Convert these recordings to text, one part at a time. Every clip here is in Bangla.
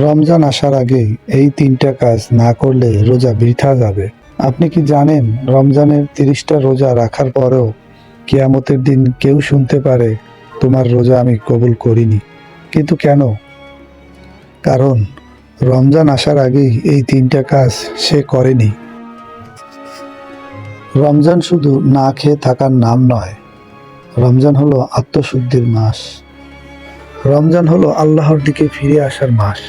রমজান আসার আগেই এই তিনটা কাজ না করলে রোজা বৃথা যাবে। আপনি কি জানেন রমজানের তিরিশটা রোজা রাখার পরেও কেয়ামতের দিন কেউ শুনতে পারে, তোমার রোজা আমি কবুল করিনি কিন্তু কেন? কারণ রমজান আসার আগেই এই তিনটা কাজ সে করেনি। রমজান শুধু না খেয়ে থাকার নাম নয়, রমজান হলো আত্মশুদ্ধির মাস। রমজান হলো আল্লাহর দিকে ফিরে আসার মাস।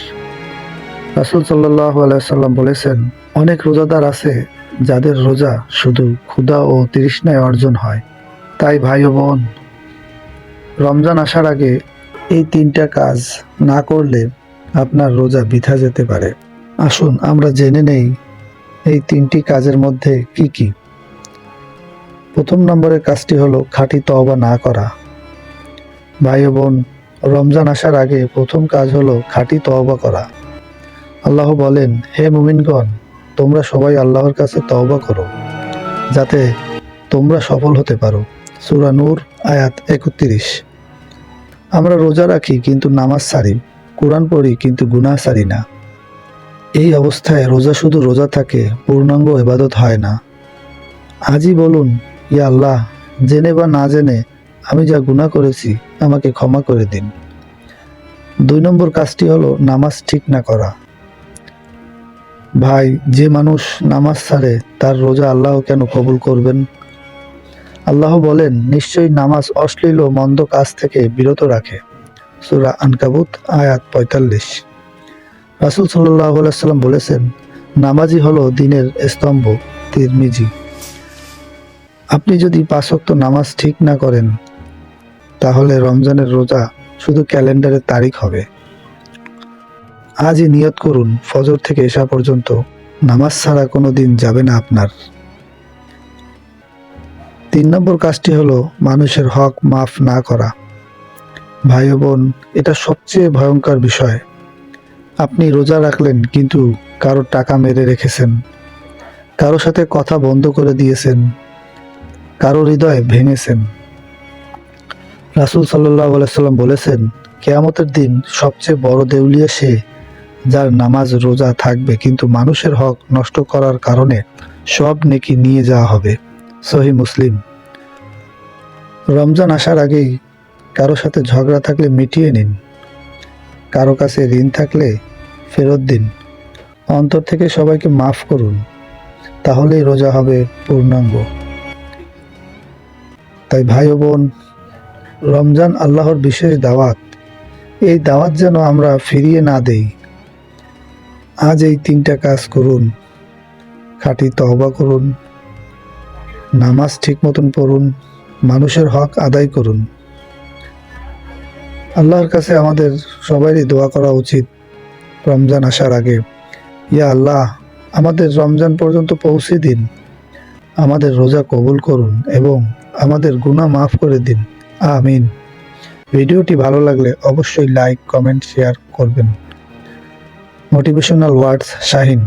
রাসুল সাল্লাহ আলাইসাল্লাম বলেছেন, অনেক রোজাদার আছে যাদের রোজা শুধু ক্ষুধা ও তৃষ্ণায় অর্জন হয়। তাই ভাই ও বোন, রমজান আসার আগে এই তিনটা কাজ না করলে আপনার রোজা বৃথা যেতে পারে। আসুন, আমরা জেনে নেই এই তিনটি কাজের মধ্যে কি কি। প্রথম নম্বরের কাজটি হলো খাঁটি তওবা না করা। ভাই বোন, রমজান আসার আগে প্রথম কাজ হলো খাঁটি তওবা করা। আল্লাহ বলেন, হে মুমিনগণ, তোমরা সবাই আল্লাহর কাছে তওবা করো, যাতে তোমরা সফল হতে পারো। সূরা নূর, আয়াত একত্রিশ। আমরা রোজা রাখি কিন্তু নামাজ সারি, কোরআন পড়ি কিন্তু গুনাহ সারি না। এই অবস্থায় রোজা শুধু রোজা থাকে, পূর্ণাঙ্গ ইবাদত হয় না। আজই বলুন ইয়া আল্লাহ, জেনে বা না জেনে আমি যা গুনাহ করেছি, আমাকে ক্ষমা করে দিন। দুই নম্বর কাজটি হলো নামাজ ঠিক না করা। ভাই, যে মানুষ নামাজ ছাড়ে, তার রোজা আল্লাহ কেন কবুল করবেন? আল্লাহ বলেন, নিশ্চয়ই নামাজ অশ্লীল ও মন্দ কাজ থেকে বিরত রাখে। সুরা আনকাবুত, আয়াত পঁয়তাল্লিশ। রাসুল সাল্লাহ সাল্লাম বলেছেন, নামাজই হলো দিনের স্তম্ভ, তিরমিজি। আপনি যদি পাঁচক্ত নামাজ ঠিক না করেন, তাহলে রমজানের রোজা শুধু ক্যালেন্ডারের তারিখ হবে। আজই নিয়ত করুন, ফজর থেকে এসা পর্যন্ত নামাজ ছাড়া কোনো দিন যাবে না আপনার। তিন নম্বর কাজটি হলো মানুষের হক মাফ না করা। ভাই বোন, এটা সবচেয়ে ভয়ঙ্কর বিষয়। আপনি রোজা রাখলেন, কিন্তু কারও টাকা মেরে রেখেছেন। কারও সাথে কথা বন্ধ করে দিয়েছেন। কারও হৃদয় ভেঙেছেন। রাসুল সাল্লাহ সাল্লাম বলেছেন, কেয়ামতের দিন সবচেয়ে বড় দেউলিয়া সে যার নামাজ রোজা থাকবে, কিন্তু মানুষের হক নষ্ট করার কারণে সব নেকি নিয়ে যাওয়া হবে। সহি মুসলিম। রমজান আসার আগেই কারও সাথে ঝগড়া থাকলে মিটিয়ে নিন। কারও কাছে ঋণ থাকলে ফেরত দিন। অন্তর থেকে সবাইকে মাফ করুন, তাহলেই রোজা হবে পূর্ণাঙ্গ। তাই ভাই বোন, রমজান আল্লাহর বিশেষ দাওয়াত। এই দাওয়াত যেন আমরা ফিরিয়ে না দেই। আজ এই তিনটা কাজ করুন। খাঁটি তহবা করুন। নামাজ ঠিক মতন পড়ুন। মানুষের হক আদায় করুন। আল্লাহর কাছে আমাদের সবারই দোয়া করা উচিত রমজান আসার আগে। ইয়া আল্লাহ, আমাদের রমজান পর্যন্ত পৌঁছে দিন। আমাদের রোজা কবুল করুন এবং আমাদের গুনাহ মাফ করে দিন। আমিন। ভিডিওটি ভালো লাগলে অবশ্যই লাইক, কমেন্ট, শেয়ার করবেন। Motivational words Shahin